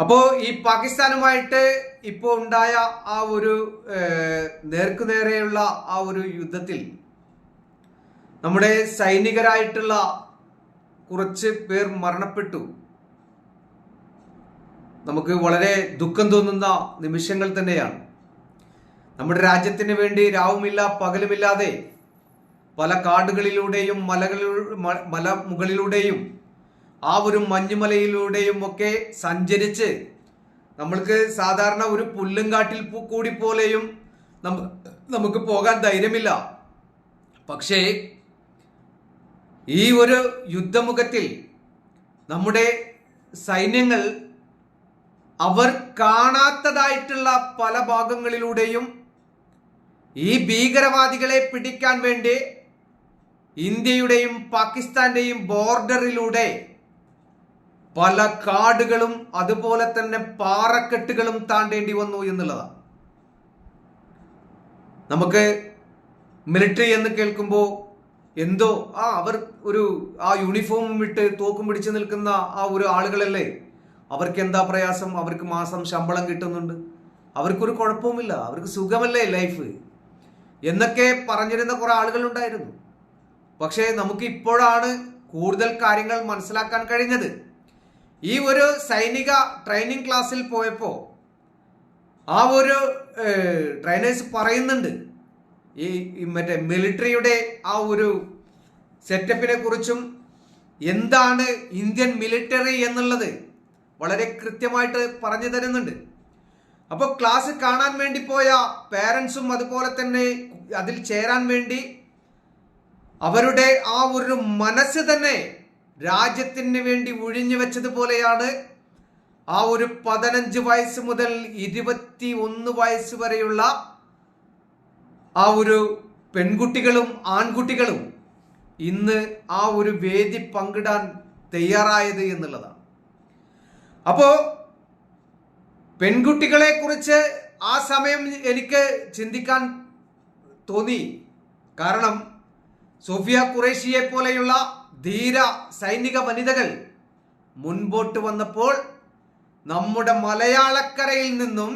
അപ്പോൾ ഈ പാകിസ്ഥാനുമായിട്ട് ഇപ്പോൾ ഉണ്ടായ ആ ഒരു നേർക്കുനേരെയുള്ള ആ ഒരു യുദ്ധത്തിൽ നമ്മുടെ സൈനികരായിട്ടുള്ള കുറച്ച് പേർ മരണപ്പെട്ടു. നമുക്ക് വളരെ ദുഃഖം തോന്നുന്ന നിമിഷങ്ങൾ തന്നെയാണ്. നമ്മുടെ രാജ്യത്തിന് വേണ്ടി രാവുമില്ല പകലുമില്ലാതെ പല കാടുകളിലൂടെയും മലകളിലൂ മല മുകളിലൂടെയും ആ ഒരു മഞ്ഞുമലയിലൂടെയും ഒക്കെ സഞ്ചരിച്ച് നമ്മൾക്ക് സാധാരണ ഒരു പുല്ലും കാട്ടിൽ കൂടി പോലെയും നമുക്ക് പോകാൻ ധൈര്യമില്ല. പക്ഷേ ഈ ഒരു യുദ്ധമുഖത്തിൽ നമ്മുടെ സൈന്യങ്ങൾ അവർ കാണാത്തതായിട്ടുള്ള പല ഭാഗങ്ങളിലൂടെയും ഈ ഭീകരവാദികളെ പിടിക്കാൻ വേണ്ടി ഇന്ത്യയുടെയും പാകിസ്ഥാന്റെയും ബോർഡറിലൂടെ പല കാടുകളും അതുപോലെ തന്നെ പാറക്കെട്ടുകളും താണ്ടേണ്ടി വന്നു എന്നുള്ളതാണ് നമുക്ക് മിലിറ്ററി എന്ന് കേൾക്കുമ്പോൾ എന്തോ ആ അവർ ഒരു ആ യൂണിഫോം വിട്ട് തോക്കും പിടിച്ചു നിൽക്കുന്ന ആ ഒരു ആളുകളല്ലേ? അവർക്ക് എന്താ പ്രയാസം? അവർക്ക് മാസം ശമ്പളം കിട്ടുന്നുണ്ട്. അവർക്കൊരു കുഴപ്പവുമില്ല. അവർക്ക് സുഖമല്ലേ ലൈഫ് എന്നൊക്കെ പറഞ്ഞിരുന്ന കുറെ ആളുകളുണ്ടായിരുന്നു. പക്ഷേ നമുക്ക് ഇപ്പോഴാണ് കൂടുതൽ കാര്യങ്ങൾ മനസ്സിലാക്കാൻ കഴിഞ്ഞത്. ഈ ഒരു സൈനിക ട്രെയിനിങ് ക്ലാസ്സിൽ പോയപ്പോൾ ആ ഒരു ട്രെയിനേഴ്സ് പറയുന്നുണ്ട്. ഈ മറ്റേ മിലിറ്ററിയുടെ ആ ഒരു സെറ്റപ്പിനെ കുറിച്ചും എന്താണ് ഇന്ത്യൻ മിലിറ്ററി എന്നുള്ളത് വളരെ കൃത്യമായിട്ട് പറഞ്ഞു തരുന്നുണ്ട്. അപ്പോൾ ക്ലാസ് കാണാൻ വേണ്ടി പോയ പേരൻസും അതുപോലെ തന്നെ അതിൽ ചേരാൻ വേണ്ടി അവരുടെ ആ ഒരു മനസ്സ് തന്നെ രാജ്യത്തിന് വേണ്ടി ഒഴിഞ്ഞു വെച്ചതുപോലെയാണ് ആ ഒരു പതിനഞ്ച് വയസ്സ് മുതൽ ഇരുപത്തി ഒന്ന് വയസ്സ് വരെയുള്ള ആ ഒരു പെൺകുട്ടികളും ആൺകുട്ടികളും ഇന്ന് ആ ഒരു വേദി പങ്കിടാൻ തയ്യാറായത് എന്നുള്ളതാണ്. അപ്പോ പെൺകുട്ടികളെ കുറിച്ച് ആ സമയം എനിക്ക് ചിന്തിക്കാൻ തോന്നി. കാരണം സോഫിയ കുറേശിയെ പോലെയുള്ള ധീര സൈനിക വനിതകൾ മുൻപോട്ട് വന്നപ്പോൾ നമ്മുടെ മലയാളക്കരയിൽ നിന്നും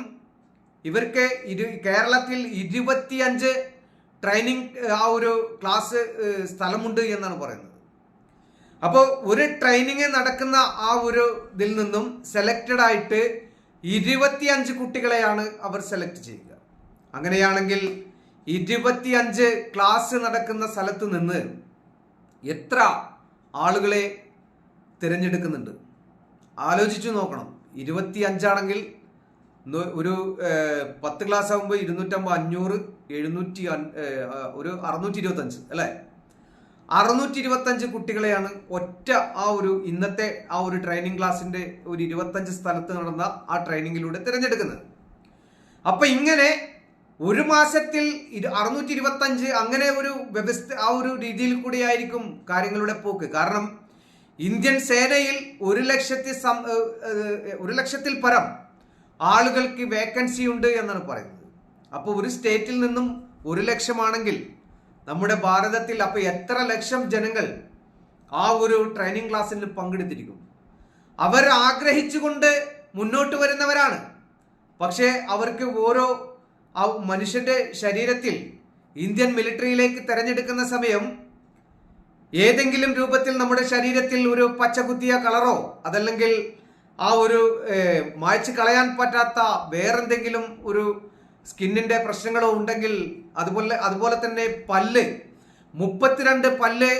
ഇവർക്ക് ഇരു കേരളത്തിൽ ഇരുപത്തിയഞ്ച് ട്രെയിനിങ് ആ ഒരു ക്ലാസ് സ്ഥലമുണ്ട് എന്നാണ് പറയുന്നത്. അപ്പോൾ ഒരു ട്രെയിനിങ് നടക്കുന്ന ആ ഒരു ഇതിൽ നിന്നും സെലക്റ്റഡ് ആയിട്ട് ഇരുപത്തിയഞ്ച് കുട്ടികളെയാണ് അവർ സെലക്ട് ചെയ്യുക. അങ്ങനെയാണെങ്കിൽ ഇരുപത്തിയഞ്ച് ക്ലാസ് നടക്കുന്ന സ്ഥലത്ത് നിന്ന് എത്ര ആളുകളെ തിരഞ്ഞെടുക്കുന്നുണ്ട്. ആലോചിച്ചു നോക്കണം. ഇരുപത്തി അഞ്ചാണെങ്കിൽ ഒരു പത്ത് ക്ലാസ് ആകുമ്പോൾ ഇരുന്നൂറ്റമ്പത് അഞ്ഞൂറ് എഴുന്നൂറ്റി ഒരു അറുന്നൂറ്റി ഇരുപത്തഞ്ച് അല്ലേ? അറുന്നൂറ്റി ഇരുപത്തഞ്ച് കുട്ടികളെയാണ് ഒറ്റ ആ ഒരു ഇന്നത്തെ ആ ഒരു ട്രെയിനിങ് ക്ലാസ്സിന്റെ ഒരു ഇരുപത്തഞ്ച് സ്ഥലത്ത് നടന്ന ആ ട്രെയിനിങ്ങിലൂടെ തിരഞ്ഞെടുക്കുന്നത്. അപ്പം ഇങ്ങനെ ഒരു മാസത്തിൽ അറുന്നൂറ്റി ഇരുപത്തഞ്ച് അങ്ങനെ ഒരു വ്യവസ്ഥ ആ ഒരു രീതിയിൽ കൂടിയായിരിക്കും കാര്യങ്ങളുടെ പോക്ക്. കാരണം ഇന്ത്യൻ സേനയിൽ ഒരു ലക്ഷത്തി സം- ഒരു ലക്ഷത്തിൽ പരം ആളുകൾക്ക് വേക്കൻസി ഉണ്ട് എന്നാണ് പറയുന്നത്. അപ്പോൾ ഒരു സ്റ്റേറ്റിൽ നിന്നും ഒരു ലക്ഷമാണെങ്കിൽ നമ്മുടെ ഭാരതത്തിൽ അപ്പോൾ എത്ര ലക്ഷം ജനങ്ങൾ ആ ഒരു ട്രെയിനിങ് ക്ലാസ്സിൽ പങ്കെടുത്തിരിക്കും. അവർ ആഗ്രഹിച്ചുകൊണ്ട് മുന്നോട്ട് വരുന്നവരാണ്. പക്ഷേ അവർക്ക് ഓരോ ആ മനുഷ്യന്റെ ശരീരത്തിൽ ഇന്ത്യൻ മിലിറ്ററിയിലേക്ക് തെരഞ്ഞെടുക്കുന്ന സമയം ഏതെങ്കിലും രൂപത്തിൽ നമ്മുടെ ശരീരത്തിൽ ഒരു പച്ചകുത്തിയ കളറോ അതല്ലെങ്കിൽ ആ ഒരു മായ്ച്ചു കളയാൻ പറ്റാത്ത വേറെന്തെങ്കിലും ഒരു സ്കിന്നിന്റെ പ്രശ്നങ്ങളോ ഉണ്ടെങ്കിൽ അതുപോലെ അതുപോലെ തന്നെ പല്ല് മുപ്പത്തിരണ്ട് പല്ല്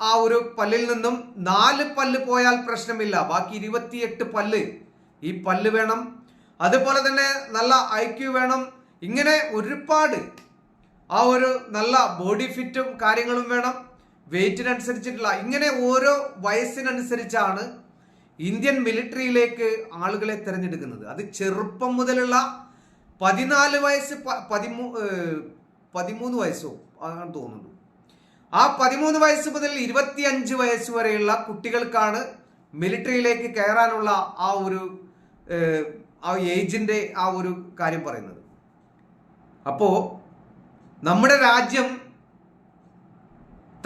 ആ ഒരു പല്ലിൽ നിന്നും നാല് പല്ല് പോയാൽ പ്രശ്നമില്ല. ബാക്കി ഇരുപത്തിയെട്ട് പല്ല് ഈ പല്ല് വേണം. അതുപോലെ തന്നെ നല്ല ഐക്യു വേണം. ഇങ്ങനെ ഒരുപാട് ആ ഒരു നല്ല ബോഡി ഫിറ്റും കാര്യങ്ങളും വേണം. വെയിറ്റിനനുസരിച്ചിട്ടുള്ള ഇങ്ങനെ ഓരോ വയസ്സിനനുസരിച്ചാണ് ഇന്ത്യൻ മിലിറ്ററിയിലേക്ക് ആളുകളെ തിരഞ്ഞെടുക്കുന്നത്. അത് ചെറുപ്പം മുതലുള്ള പതിനാല് വയസ്സ് പതിമൂ പതിമൂന്ന് വയസ്സോ അങ്ങനെ തോന്നുന്നു. ആ പതിമൂന്ന് വയസ്സ് മുതൽ ഇരുപത്തിയഞ്ച് വയസ്സ് വരെയുള്ള കുട്ടികൾക്കാണ് മിലിറ്ററിയിലേക്ക് കയറാനുള്ള ആ ഒരു ആ ഏജിന്റെ ആ ഒരു കാര്യം പറയുന്നത്. അപ്പോ നമ്മുടെ രാജ്യം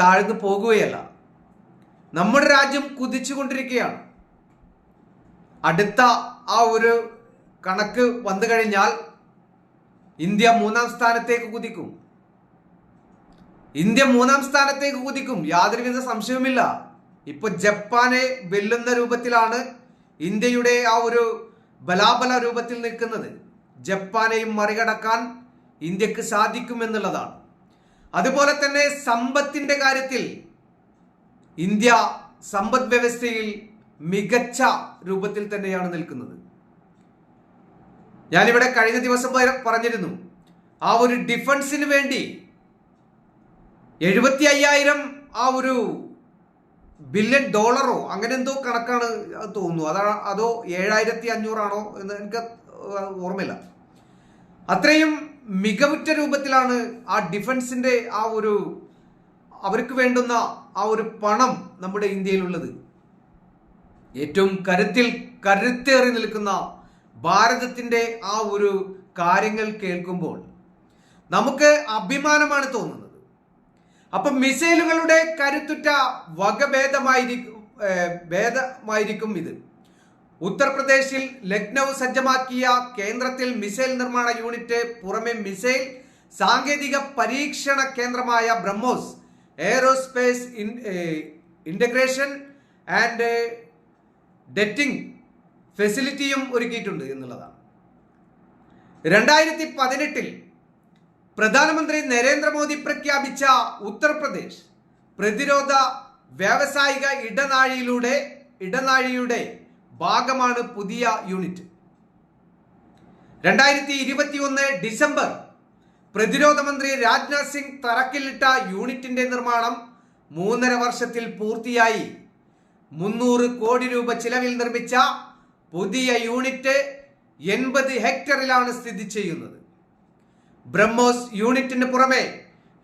താഴ്ന്നു പോകുകയല്ല. നമ്മുടെ രാജ്യം കുതിച്ചുകൊണ്ടിരിക്കുകയാണ് അടുത്ത ആ ഒരു കണക്ക് വന്നു കഴിഞ്ഞാൽ ഇന്ത്യ മൂന്നാം സ്ഥാനത്തേക്ക് കുതിക്കും. ഇന്ത്യ മൂന്നാം സ്ഥാനത്തേക്ക് കുതിക്കും. യാതൊരുവിധ സംശയവുമില്ല. ഇപ്പൊ ജപ്പാനെ വെല്ലുന്ന രൂപത്തിലാണ് ഇന്ത്യയുടെ ആ ഒരു ബലാബല രൂപത്തിൽ നിൽക്കുന്നത്. ജപ്പാനെയും മറികടക്കാൻ ഇന്ത്യയ്ക്ക് സാധിക്കുമെന്നുള്ളതാണ്. അതുപോലെ തന്നെ സമ്പത്തിന്റെ കാര്യത്തിൽ ഇന്ത്യ സമ്പദ് വ്യവസ്ഥയിൽ മികച്ച രൂപത്തിൽ തന്നെയാണ് നിൽക്കുന്നത്. ഞാനിവിടെ കഴിഞ്ഞ ദിവസം പറഞ്ഞിരുന്നു ആ ഒരു ഡിഫൻസിന് വേണ്ടി എഴുപത്തി അയ്യായിരം ആ ഒരു ബില്യൺ ഡോളറോ അങ്ങനെ എന്തോ കണക്കാണ് തോന്നുന്നു. അതാ അതോ ഏഴായിരത്തി അഞ്ഞൂറാണോ എന്ന് എനിക്ക് ഓർമ്മയില്ല. അത്രയും മികവുറ്റ രൂപത്തിലാണ് ആ ഡിഫൻസിന്റെ ആ ഒരു അവർക്ക് വേണ്ടുന്ന ആ ഒരു പണം നമ്മുടെ ഇന്ത്യയിലുള്ളത്. ഏറ്റവും കരുത്തിൽ കരുത്തേറി നിൽക്കുന്ന ഭാരതത്തിന്റെ ആ ഒരു കാര്യങ്ങൾ കേൾക്കുമ്പോൾ നമുക്ക് അഭിമാനമാണ് തോന്നുന്നത്. അപ്പം മിസൈലുകളുടെ കരുത്തുറ്റ വകഭേദമായിരിക്കും ഭേദമായിരിക്കും ഇത്. ഉത്തർപ്രദേശിൽ ലക്നൗ സജ്ജമാക്കിയ കേന്ദ്രത്തിൽ മിസൈൽ നിർമ്മാണ യൂണിറ്റ് പുറമെ മിസൈൽ സാങ്കേതിക പരീക്ഷണ കേന്ദ്രമായ BrahMos aerospace integration and testing ഫെസിലിറ്റിയും ഒരുക്കിയിട്ടുണ്ട് എന്നുള്ളതാണ്. രണ്ടായിരത്തി പതിനെട്ടിൽ പ്രധാനമന്ത്രി നരേന്ദ്രമോദി പ്രഖ്യാപിച്ച ഉത്തർപ്രദേശ് പ്രതിരോധ വ്യാവസായിക ഇടനാഴിയിലൂടെ ഇടനാഴിയുടെ ഭാഗമാണ് പുതിയ യൂണിറ്റ്. രണ്ടായിരത്തി ഇരുപത്തിയൊന്ന് ഡിസംബർ പ്രതിരോധ മന്ത്രി രാജ്നാഥ് സിംഗ് തറക്കില്ലിട്ട യൂണിറ്റിന്റെ നിർമ്മാണം മൂന്നര വർഷത്തിൽ പൂർത്തിയായി. മുന്നൂറ് കോടി രൂപ ചിലവിൽ നിർമ്മിച്ച പുതിയ യൂണിറ്റ് എൺപത് ഹെക്ടറിലാണ് സ്ഥിതി ചെയ്യുന്നത്. ബ്രഹ്മോസ് യൂണിറ്റിന് പുറമെ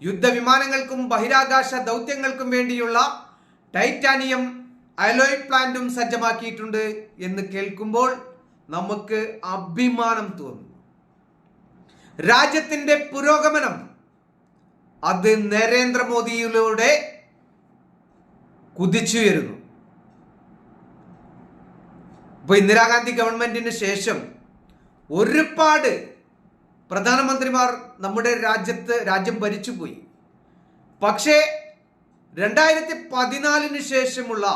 യുദ്ധവിമാനങ്ങൾക്കും ബഹിരാകാശ ദൗത്യങ്ങൾക്കും വേണ്ടിയുള്ള ടൈറ്റാനിയം അലോയ് പ്ലാന്റും സജ്ജമാക്കിയിട്ടുണ്ട് എന്ന് കേൾക്കുമ്പോൾ നമുക്ക് അഭിമാനം തോന്നും. രാജ്യത്തിന്റെ പുരോഗമനം അത് നരേന്ദ്രമോദിയിലൂടെ കുതിച്ചുയരുന്നു. ഇപ്പൊ ഇന്ദിരാഗാന്ധി ഗവൺമെന്റിന് ശേഷം ഒരുപാട് പ്രധാനമന്ത്രിമാർ നമ്മുടെ രാജ്യത്ത് രാജ്യം ഭരിച്ചുപോയി. പക്ഷേ രണ്ടായിരത്തി പതിനാലിന് ശേഷമുള്ള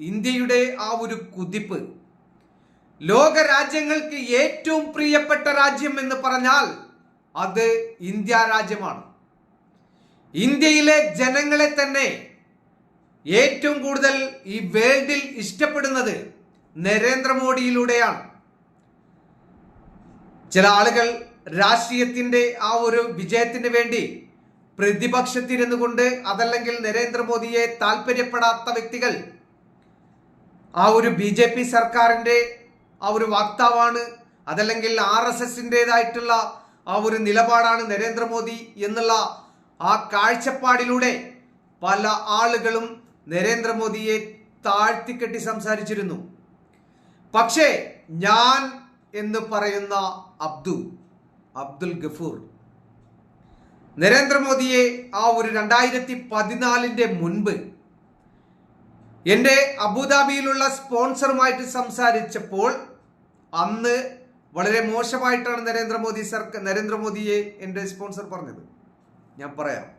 ഇന്ത്യയുടെ ആ ഒരു കുതിപ്പ്. ലോക രാജ്യങ്ങൾക്ക് ഏറ്റവും പ്രിയപ്പെട്ട രാജ്യം എന്ന് പറഞ്ഞാൽ അത് ഇന്ത്യ രാജ്യമാണ്. ഇന്ത്യയിലെ ജനങ്ങളെ തന്നെ ഏറ്റവും കൂടുതൽ ഈ വേൾഡിൽ ഇഷ്ടപ്പെടുന്നത് നരേന്ദ്രമോദിയിലൂടെയാണ്. ചില ആളുകൾ രാഷ്ട്രീയത്തിന്റെ ആ ഒരു വിജയത്തിന് വേണ്ടി പ്രതിപക്ഷത്തിരുന്നു കൊണ്ട് അതല്ലെങ്കിൽ നരേന്ദ്രമോദിയെ താല്പര്യപ്പെടാത്ത വ്യക്തികൾ ആ ഒരു ബി ജെ പി സർക്കാരിന്റെ ആ ഒരു വാക്താവാണ് അതല്ലെങ്കിൽ ആർ എസ് എസിന്റെതായിട്ടുള്ള ആ ഒരു നിലപാടാണ് നരേന്ദ്രമോദി എന്നുള്ള ആ കാഴ്ചപ്പാടിലൂടെ പല ആളുകളും നരേന്ദ്രമോദിയെ താഴ്ത്തിക്കെട്ടി സംസാരിച്ചിരുന്നു. പക്ഷേ ഞാൻ എന്ന് പറയുന്ന അബ്ദു അബ്ദുൽ ഗഫൂർ നരേന്ദ്രമോദിയെ ആ ഒരു രണ്ടായിരത്തി പതിനാലിന്റെ മുൻപ് എന്റെ അബുദാബിയിലുള്ള സ്പോൺസറുമായിട്ട് സംസാരിച്ചപ്പോൾ അന്ന് വളരെ മോശമായിട്ടാണ് നരേന്ദ്രമോദി സർക്കാർ നരേന്ദ്രമോദിയെ എന്റെ സ്പോൺസർ പറഞ്ഞത്. ഞാൻ പറയാം.